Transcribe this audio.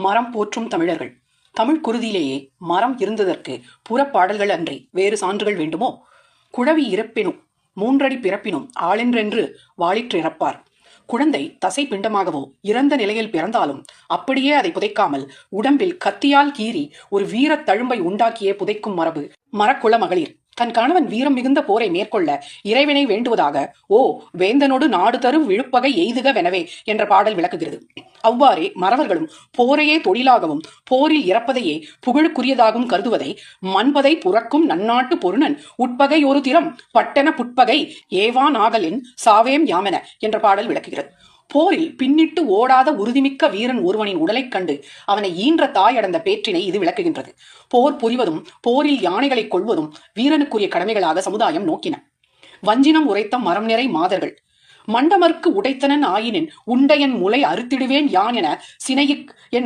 மரம் போற்றும் தமிழர்கள். தமிழ் குருதியிலேயே மரம் இருந்ததற்கு புறப்பாடல்கள் அன்றி வேறு சான்றுகள் வேண்டுமோ? குழவி இறப்பினும் மூன்றடி பிறப்பினும் ஆளென்றென்று வாளிற்றிறப்பார் குழந்தை தசை பிண்டமாகவோ இறந்த நிலையில் பிறந்தாலும் அப்படியே அதை புதைக்காமல் உடம்பில் கத்தியால் கீறி ஒரு வீரத் தழும்பை உண்டாக்கியே புதைக்கும் மரபு மரக்குள மகளிர். தன் கணவன் வீரம் மிகுந்த போரை மேற்கொள்ள இறைவனை வேண்டுவதாக ஓ வேந்தனோடு நாடு தரும் விழுப்பகை எய்துகவெனவே என்ற பாடல் விளக்குகிறது. அவ்வாறே மறவர்களும் போரையே தொழிலாகவும் போரில் இறப்பதையே புகழுக்குரியதாகவும் கருதுவதை மண்பதை புறக்கும் நன்னாட்டு பொருணன் உட்பகை ஒரு திறம் பட்டன புட்பகை ஏவான் ஆகலின் சாவேம் யாமென என்ற பாடல் விளக்குகிறது. போரில் பின்னிட்டு ஓடாத உறுதிமிக்க வீரன் ஒருவனின் உடலைக் கண்டு அவனை ஈன்ற தாய் அடந்த பேற்றினை இது விளக்குகின்றது. போர் புரிவதும் போரில் யானைகளை கொள்வதும் வீரனுக்குரிய கடமைகளாக சமுதாயம் நோக்கின. வஞ்சினம் உரைத்த மரம் நிறை மாதர்கள் மண்டமர்க்கு உடைத்தனன் ஆயினின் உண்டையன் முளை அறுத்திடுவேன் யான் என சினையிக் என்